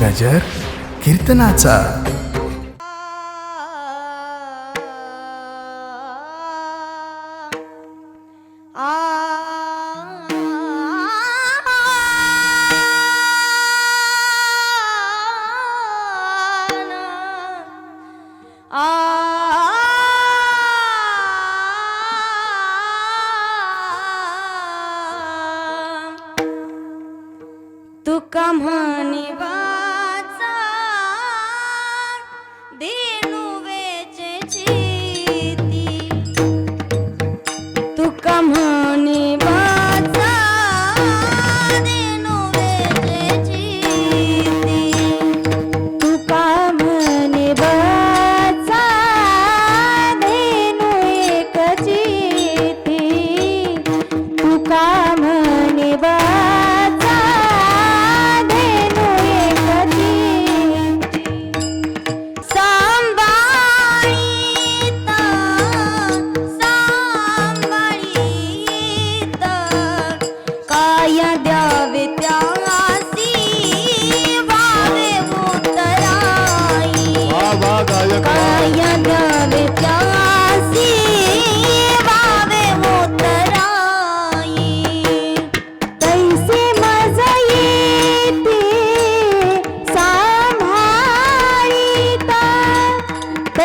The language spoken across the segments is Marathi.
गजर कीर्तनाचा. तू म्हणी बा দিন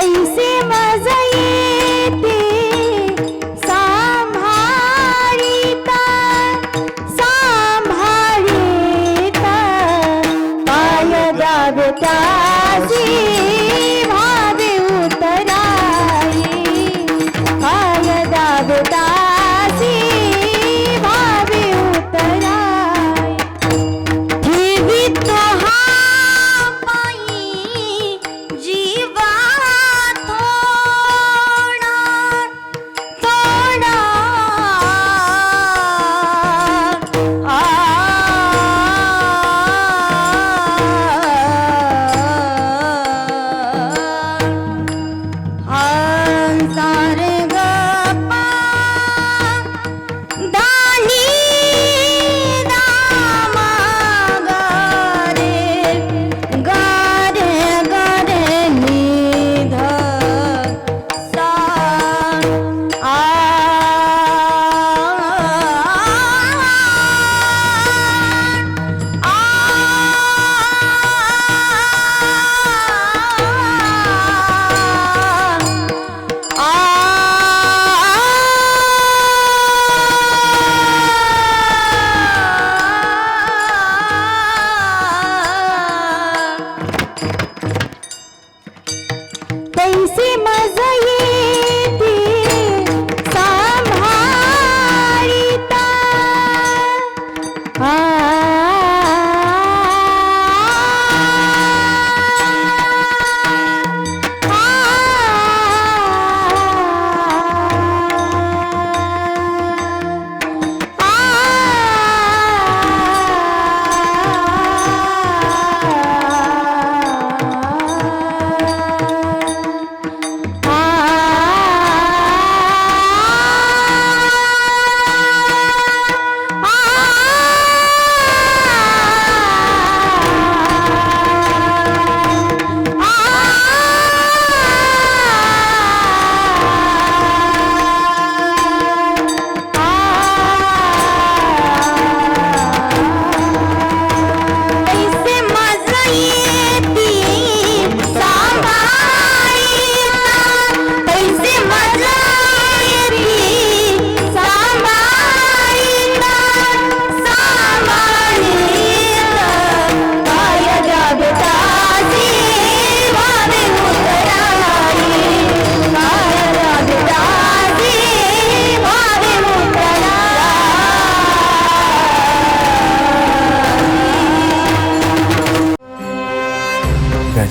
कैसे मजा येते। सांभाळिता सांभाळिता पाय दाबताची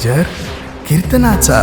मेजर कीर्तनाचा.